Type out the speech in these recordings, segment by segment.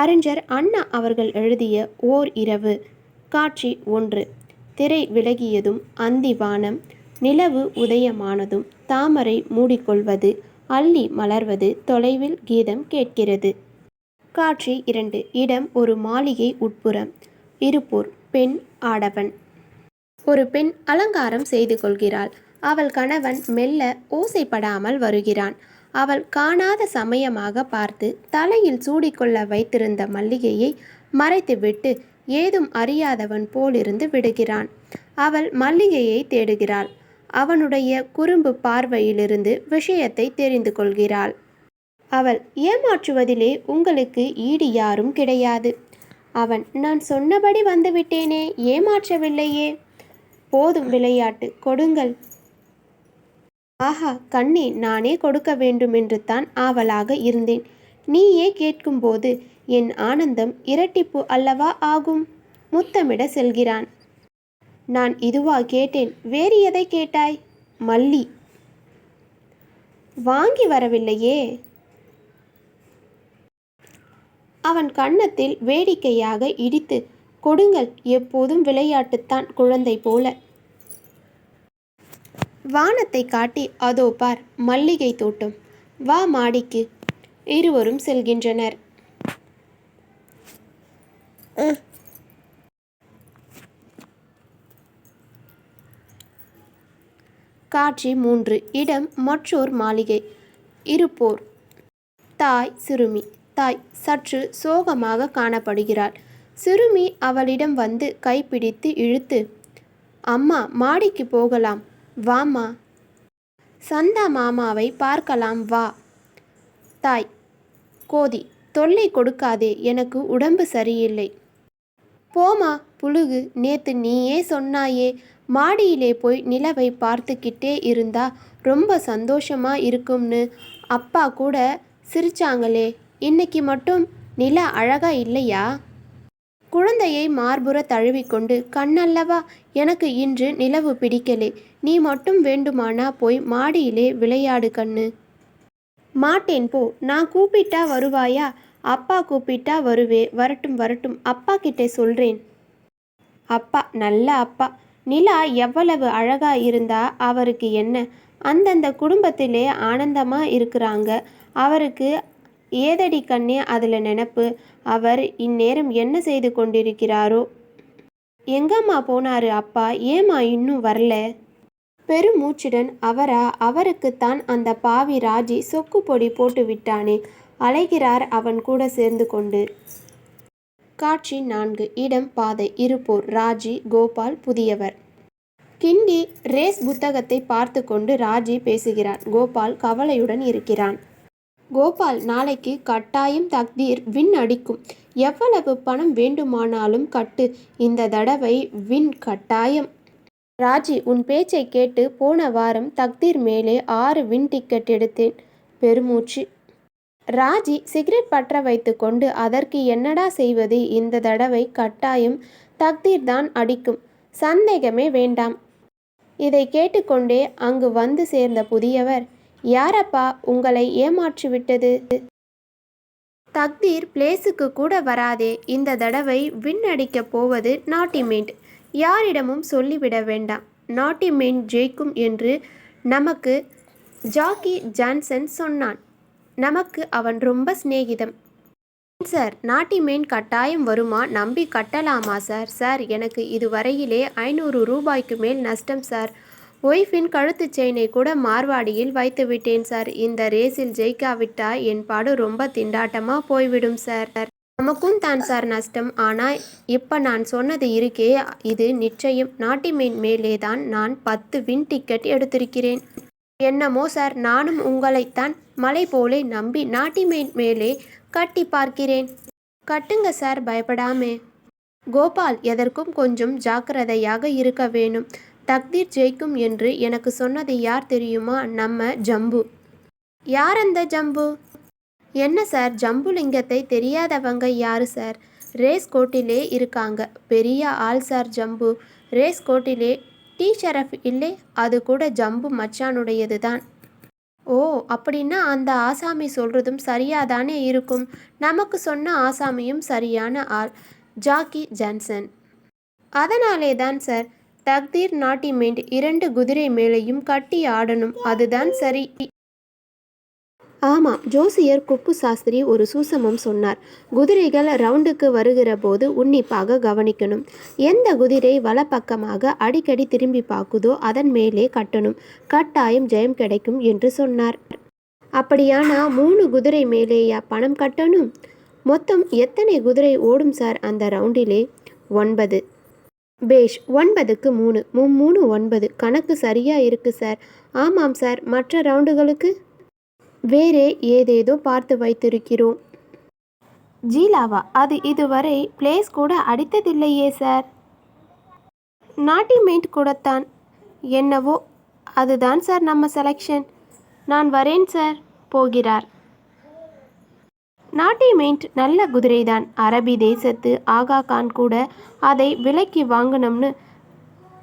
அறிஞர் அண்ணா அவர்கள் எழுதிய ஓர் இரவு. காட்சி ஒன்று. திரை விலகியதும் அந்தி வானம் நிலவு உதயமானதும் தாமரை மூடிக்கொள்வது அள்ளி மலர்வது தொலைவில் கீதம் கேட்கிறது. காட்சி இரண்டு. இடம் ஒரு மாளிகை உட்புறம். இருப்போர். பெண் ஆடவன். ஒரு பெண் அலங்காரம் செய்து கொள்கிறாள். அவள் கணவன் மெல்ல ஓசைப்படாமல் வருகிறான். அவள் காணாத சமயமாக பார்த்து தலையில் சூடிக்கொள்ள வைத்திருந்த மல்லிகையை மறைத்துவிட்டு ஏதும் அறியாதவன் போலிருந்து விடுகிறான். அவள் மல்லிகையை தேடுகிறாள். அவனுடைய குறும்பு பார்வையிலிருந்து விஷயத்தை தெரிந்து கொள்கிறாள். அவள் ஏமாற்றுவதிலே உங்களுக்கு ஈடு யாரும் கிடையாது. அவன் நான் சொன்னபடி வந்துவிட்டேனே ஏமாற்றவில்லையே. போதும் விளையாட்டு கொடுங்கள். ஆஹா கண்ணே நானே கொடுக்க வேண்டுமென்று தான் ஆவலாக இருந்தேன். நீயே கேட்கும்போது என் ஆனந்தம் இரட்டிப்பு அல்லவா ஆகும்? முத்தமிட செல்கிறான். நான் இதுவா கேட்டேன் வேறு எதை கேட்டாய்? மல்லி. வாங்கி வரவில்லையே. அவன் கன்னத்தில் வேடிக்கையாக இடித்து கொடுங்கள் எப்போதும் விளையாட்டுத்தான் குழந்தை போல. வானத்தை காட்டி அதோ பார் மல்லிகை தோட்டம். வா மாடிக்கு. இருவரும் செல்கின்றனர். காட்சி மூன்று. இடம் மற்றோர் மாளிகை. இருப்போர். தாய் சிறுமி. தாய் சற்று சோகமாக காணப்படுகிறாள். சிறுமி அவளிடம் வந்து கைப்பிடித்து இழுத்து அம்மா மாடிக்கு போகலாம். வாம்மா. சந்தா மாமாவை பார்க்கலாம் வா. தாய் கோதி தொல்லை கொடுக்காதே எனக்கு உடம்பு சரியில்லை. போமா புழுகு நேத்து நீயே சொன்னாயே மாடியிலே போய் நிலவை பார்த்துக்கிட்டே இருந்தா ரொம்ப சந்தோஷமா இருக்கும்னு. அப்பா கூட சிரிச்சாங்களே இன்னைக்கு மட்டும் நில அழகா இல்லையா? குழந்தையை மார்புற தழுவிக்கொண்டு கண்ணல்லவா எனக்கு இன்று நிலவு பிடிக்கலே. நீ மட்டும் வேண்டுமானா போய் மாடியிலே விளையாடு கண்ணு. மாட்டேன் போ. நான் கூப்பிட்டா வருவாயா? அப்பா கூப்பிட்டா வருவே. வரட்டும் வரட்டும். அப்பா கிட்டே சொல்றேன். அப்பா நல்ல அப்பா. நிலா எவ்வளவு அழகா இருந்தா அவருக்கு என்ன? அந்தந்த குடும்பத்திலே ஆனந்தமா இருக்கிறாங்க. அவருக்கு ஏதடி கண்ணே அதில் நினப்பு. அவர் இந்நேரம் என்ன செய்து கொண்டிருக்கிறாரோ? எங்கம்மா போனாரு அப்பா? ஏம்மா இன்னும் வரல? பெருமூச்சுடன் அவரா? அவருக்குத்தான் அந்த பாவி ராஜி சொக்கு பொடி போட்டு விட்டானே. அலைகிறார் அவன் கூட சேர்ந்து கொண்டு. காட்சி நான்கு. இடம் பாதை. இருப்போர். ராஜி கோபால் புதியவர். கிண்டி ரேஸ் புத்தகத்தை பார்த்து கொண்டு ராஜி பேசுகிறான். கோபால் கவலையுடன் இருக்கிறான். கோபால் நாளைக்கு கட்டாயம் தக்தீர் வின் அடிக்கும். எவ்வளவு பணம் வேண்டுமானாலும் கட்டு. இந்த தடவை வின் கட்டாயம். ராஜி உன் பேச்சை கேட்டு போன வாரம் தக்தீர் மேலே ஆறு வின் டிக்கெட் எடுத்தேன். பெருமூச்சு. ராஜி சிகரெட் பற்ற வைத்து கொண்டு அதற்கு என்னடா செய்வது? இந்த தடவை கட்டாயம் தக்தீர் தான் அடிக்கும். சந்தேகமே வேண்டாம். இதை கேட்டுக்கொண்டே அங்கு வந்து சேர்ந்த புதியவர் யாரப்பா உங்களை ஏமாற்றிவிட்டது? தக்தீர் பிளேஸுக்கு கூட வராதே. இந்த தடவை வின் அடிக்கப் போவது நாட்டிமேண்ட் யாரிடமும் சொல்லிவிட வேண்டாம். நாட்டிமேண்ட் ஜெயிக்கும் என்று நமக்கு ஜாக்கி ஜான்சன் சொன்னான். நமக்கு அவன் ரொம்ப சிநேகிதம். சார் நாட்டிமேன் கட்டாயம் வருமா? நம்பி கட்டலாமா சார்? சார் எனக்கு இதுவரையிலே ஐநூறு ரூபாய்க்கு மேல் நஷ்டம் சார். ஒய்ஃபின் கழுத்து செயினை கூட மார்வாடியில் வைத்து விட்டேன் சார். இந்த ரேஸில் ஜெயிக்காவிட்டா என் பாடு ரொம்ப திண்டாட்டமாக போய்விடும் சார். நமக்கும் தான் சார் நஷ்டம். ஆனால் இப்போ நான் சொன்னது இருக்கே இது நிச்சயம். நாட்டிமேன் மேலே தான் நான் பத்து வின் டிக்கெட் எடுத்திருக்கிறேன். என்னமோ சார் நானும் உங்களைத்தான் மலை போலே நம்பி நாட்டிமேன் மேலே கட்டி பார்க்கிறேன். கட்டுங்க சார் பயப்படாமே. கோபால் எதற்கும் கொஞ்சம் ஜாக்கிரதையாக இருக்க வேணும். தக்தீர் ஜெயிக்கும் என்று எனக்கு சொன்னது யார் தெரியுமா? நம்ம ஜம்பு. யார் அந்த ஜம்பு? என்ன சார்? ஜம்புலிங்கத்தை தெரியாதவங்க யாரு சார்? ரேஸ் கோட்டிலே இருக்காங்க. பெரிய ஆள் சார் ஜம்பு. ரேஸ் கோட்டிலே டீ ஷரஃப் இல்லை அது கூட ஜம்பு மச்சானுடையது தான். ஓ அப்படின்னா அந்த ஆசாமி சொல்கிறதும் சரியாதானே இருக்கும். நமக்கு சொன்ன ஆசாமியும் சரியான ஆள். Jockey Johnson. அதனாலே தான் சார் தக்தீர் நாட்டிமேண்ட் இரண்டு குதிரை மேலேயும் கட்டி ஆடணும். அதுதான் சரி. ஆமாம் ஜோசியர் குப்பு சாஸ்திரி ஒரு சூசமம் சொன்னார். குதிரைகள் ரவுண்டுக்கு வருகிற போது உன்னிப்பாக கவனிக்கணும். எந்த குதிரை வலப்பக்கமாக அடிக்கடி திரும்பி பார்க்குதோ அதன் மேலே கட்டணும். கட்டாயம் ஜெயம் கிடைக்கும் என்று சொன்னார். அப்படியானா மூணு குதிரை மேலேயா பணம் கட்டணும்? மொத்தம் எத்தனை குதிரை ஓடும் சார் அந்த ரவுண்டிலே? ஒன்பது. பேஷ் ஒன்பதுக்கு மூணு. மும்மூணு மூணு ஒன்பது. கணக்கு சரியாக இருக்குது சார். ஆமாம் சார். மற்ற ரவுண்டுகளுக்கு? வேறே ஏதேதோ பார்த்து வைத்திருக்கிறோம். ஜீலாவா அது இதுவரை பிளேஸ் கூட அடித்ததில்லையே சார். நாட்டி மெயிண்ட் கூடத்தான். என்னவோ? அதுதான் சார் நம்ம செலெக்ஷன் நான் வரேன் சார். போகிறார். நாட்டி மெயின்ட் நல்ல குதிரைதான். அரபி தேசத்து ஆகா கான் கூட அதை விலைக்கு வாங்கணும்னு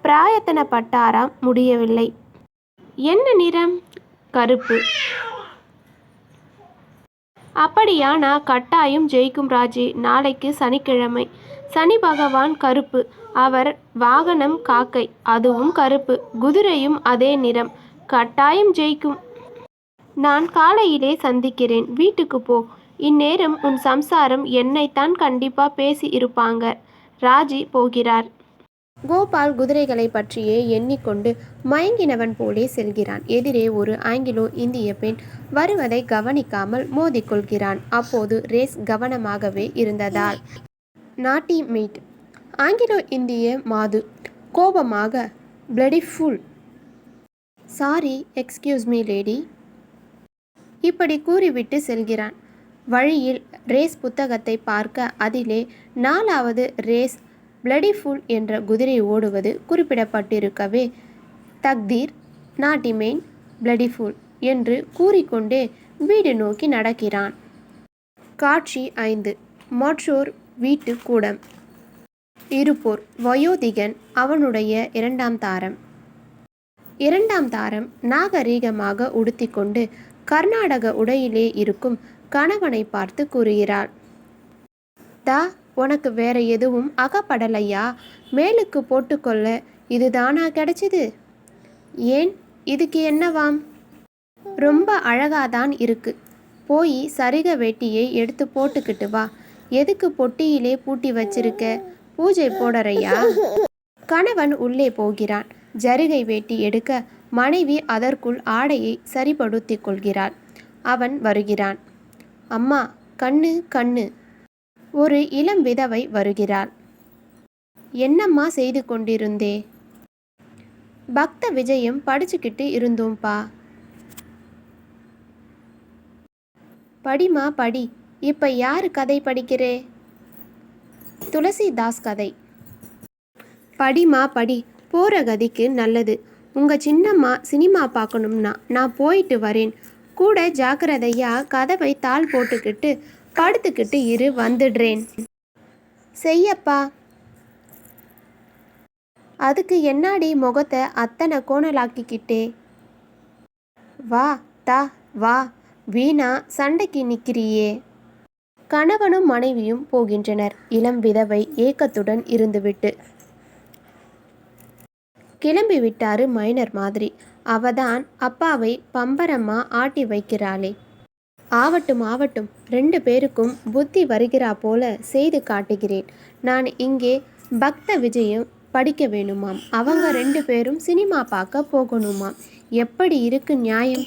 பிராயத்தனப்பட்டாராம் முடியவில்லை. என்ன நிறம்? கருப்பு. அப்படியானா கட்டாயம் ஜெயிக்கும் ராஜி நாளைக்கு சனிக்கிழமை. சனி பகவான் கருப்பு அவர் வாகனம் காக்கை அதுவும் கருப்பு குதிரையும் அதே நிறம். கட்டாயம் ஜெயிக்கும். நான் காலையிலே சந்திக்கிறேன் வீட்டுக்கு போ. இந்நேரம் உன் சம்சாரம் என்னைத்தான் கண்டிப்பா பேசி இருப்பாங்க. ராஜி போகிறார். கோபால் குதிரைகளை பற்றியே எண்ணிக்கொண்டு மயங்கினவன் போலே செல்கிறான். எதிரே ஒரு ஆங்கிலோ இந்திய பெண் வருவதை கவனிக்காமல் மோதிக்கொள்கிறான் அப்போது ரேஸ் கவனமாகவே இருந்ததால். நாட்டி மீட். ஆங்கிலோ இந்திய மாது. கோபமாக bloody fool sorry excuse me lady இப்படி கூறிவிட்டு செல்கிறான். வழியில் ரேஸ் புத்தகத்தை பார்க்க அதிலே நாலாவது ரேஸ் பிளடிஃபுல் என்ற குதிரை ஓடுவது குறிப்பிடப்பட்டிருக்கவே. தக்தீர் நாட்டிமேன் பிளடிஃபுல் என்று கூறிக்கொண்டே வீடு நோக்கி நடக்கிறான். காட்சி ஐந்து மற்றோர் வீட்டு கூடம். இருப்போர் வயோதிகன் அவனுடைய இரண்டாம் தாரம். இரண்டாம் தாரம் நாகரீகமாக உடுத்திக்கொண்டு கர்நாடக உடையிலே இருக்கும் கணவனை பார்த்து கூறுகிறாள். தா உனக்கு வேற எதுவும் அகப்படலையா? மேலுக்கு போட்டுக்கொள்ள இதுதானா கிடைச்சது? ஏன்? இதுக்கு என்னவாம்? ரொம்ப அழகாதான் இருக்கு. போய் சரிக வேட்டியை எடுத்து போட்டுக்கிட்டு வா. எதுக்கு பொட்டியிலே பூட்டி வச்சிருக்க? பூஜை போடறையா? கணவன் உள்ளே போகிறான். ஜரிகை வேட்டி எடுக்க மனைவி அதற்குள் ஆடையை சரிபடுத்திக் கொள்கிறாள். அவன் வருகிறான். அம்மா கண்ணு கண்ணு. ஒரு இளம் விதவை வருகிறாள். என்னம்மா செய்து கொண்டிருந்தே? பக்த விஜயம் படிச்சுக்கிட்டு இருந்தோம்ப்பா படிமா படி. இப்ப யாரு கதை படிக்கிறே? துளசிதாஸ் கதை. படிமா படி. போகிற கதிக்கு நல்லது. உங்கள் சின்னம்மா சினிமா பார்க்கணும்னா நான் போயிட்டு வரேன். கூட ஜாக்கிரதையா கதவை தாள் போட்டுக்கிட்டு படுத்துக்கிட்டு இரு வந்துடுறேன். செய்யப்பா. அதுக்கு என்னாடி முகத்தை அத்தனை கோணலாக்கிக்கிட்டே? வா தா வா. வீணா சண்டைக்கு நிற்கிறியே கணவனும் மனைவியும் போகின்றனர். இளம் விதவை ஏக்கத்துடன் இருந்துவிட்டு. கிளம்பி விட்டாரு மைனர் மாதிரி. அவதான் அப்பாவை பம்பரமா ஆட்டி வைக்கிறாளே. ஆவட்டும் ஆவட்டும் ரெண்டு பேருக்கும் புத்தி வருகிறா போல செய்து காட்டுகிறேன். நான் இங்கே பக்த விஜயம் படிக்க வேணுமாம். அவங்க ரெண்டு பேரும் சினிமா பார்க்க போகணுமாம். எப்படி இருக்கு நியாயம்?